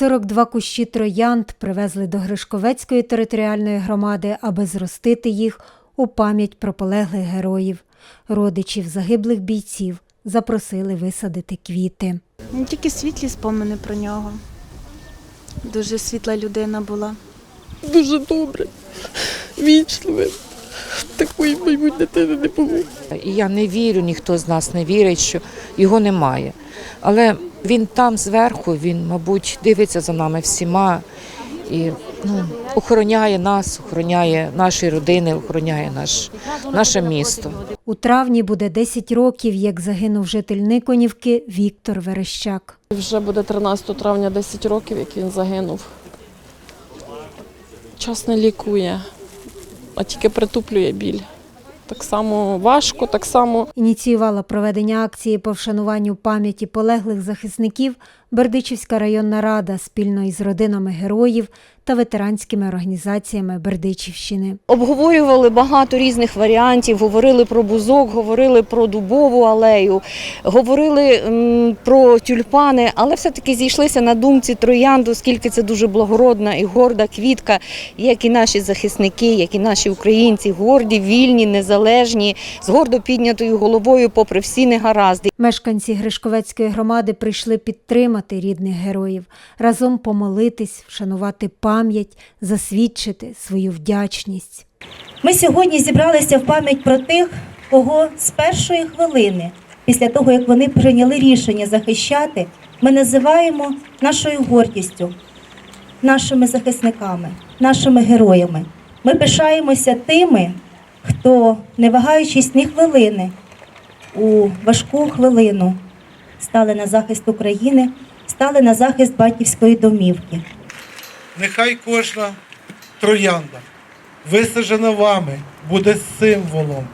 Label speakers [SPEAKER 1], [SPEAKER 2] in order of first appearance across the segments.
[SPEAKER 1] 42 кущі троянд привезли до Гришковецької територіальної громади, аби зростити їх у пам'ять про полеглих героїв. Родичів загиблих бійців запросили висадити квіти.
[SPEAKER 2] Ну, Тільки світлі спомини про нього. Дуже світла людина була.
[SPEAKER 3] дуже добре, вічливе. Такої, мабуть, дитини не було.
[SPEAKER 4] І я не вірю, ніхто з нас не вірить, що його немає. Але він там зверху, він, мабуть, дивиться за нами всіма і ну, охороняє нас, охороняє наші родини, охороняє наш, наше місто.
[SPEAKER 1] У травні буде 10 років, як загинув житель Никонівки Віктор Верещак.
[SPEAKER 3] Вже буде 13 травня 10 років, як він загинув. Час не лікує, а тільки притуплює біль. Так само важко, так само
[SPEAKER 1] Ініціювала проведення акції по вшануванню пам'яті полеглих захисників Бердичівська районна рада спільно із родинами героїв та ветеранськими організаціями Бердичівщини.
[SPEAKER 5] Обговорювали багато різних варіантів, говорили про бузок, говорили про дубову алею, говорили про тюльпани, але все-таки зійшлися на думці троянду, оскільки це дуже благородна і горда квітка, як і наші захисники, як і наші українці, горді, вільні, незалежні, з гордо піднятою головою, попри всі негаразди.
[SPEAKER 1] Мешканці Гришковецької громади прийшли підтримати рідних героїв, разом помолитись, вшанувати пам'ять, засвідчити свою вдячність.
[SPEAKER 6] Ми сьогодні зібралися в пам'ять про тих, кого з першої хвилини, після того як вони прийняли рішення захищати, ми називаємо нашою гордістю, нашими захисниками, нашими героями. Ми пишаємося тими, хто, не вагаючись ні хвилини, у важку хвилину стали на захист України, стали на захист батьківської домівки.
[SPEAKER 7] Нехай кожна троянда, висаджена вами, буде символом,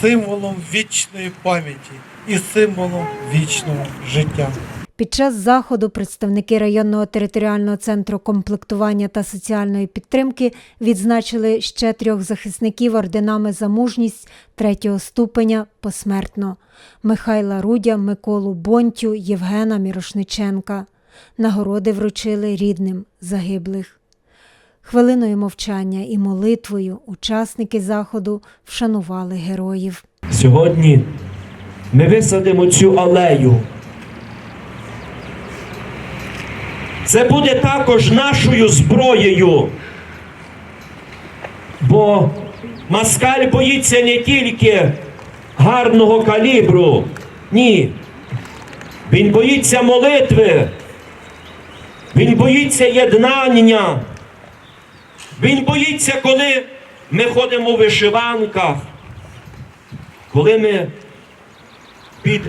[SPEAKER 7] символом вічної пам'яті і символом вічного життя.
[SPEAKER 1] Під час заходу представники районного територіального центру комплектування та соціальної підтримки відзначили ще трьох захисників орденами за мужність третього ступеня посмертно Михайла Рудя, Миколу Бонтю, Євгена Мірошниченка. Нагороди вручили рідним загиблих. Хвилиною мовчання і молитвою учасники заходу вшанували героїв.
[SPEAKER 8] Сьогодні ми висадимо цю алею. Це буде також нашою зброєю. Бо москаль боїться не тільки гарного калібру, ні. Він боїться молитви, він боїться єднання. Він боїться, коли ми ходимо в вишиванках, коли ми під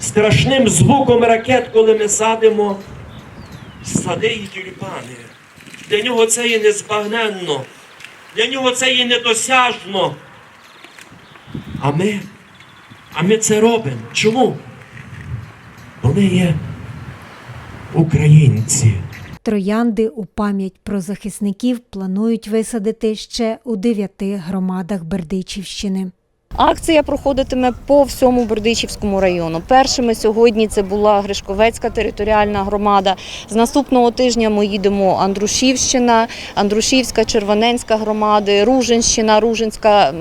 [SPEAKER 8] страшним звуком ракет, коли ми садимо сади і тюльпани. Для нього це є незбагненно, для нього це є недосяжно. А ми, а ми це робимо. Чому? Бо ми є українці.
[SPEAKER 1] Троянди у пам'ять про захисників планують висадити ще у дев'яти громадах Бердичівщини.
[SPEAKER 5] Акція проходитиме по всьому Бердичівському району. Першими сьогодні це була Гришковецька територіальна громада. З наступного тижня ми їдемо Андрушівщина, Андрушівська, Червоненська громади, Ружинщина, Ружинська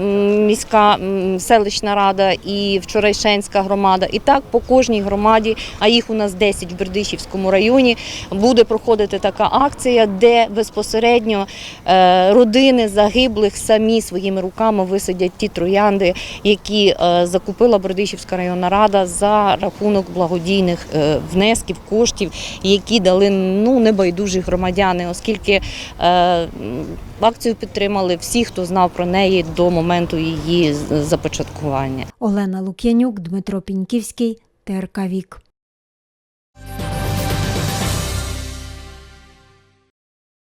[SPEAKER 5] міська селищна рада і Вчорайшенська громада. І так по кожній громаді, а їх у нас 10 в Бердичівському районі, буде проходити така акція, де безпосередньо е, родини загиблих самі своїми руками висадять ті троянди, які е, закупила Бердичівська районна рада за рахунок благодійних е, внесків, коштів, які дали ну небайдужі громадяни, оскільки е, акцію підтримали всі, хто знав про неї до моменту її започаткування.
[SPEAKER 1] Олена Лук'янюк, Дмитро Піньківський, ТРК Вік.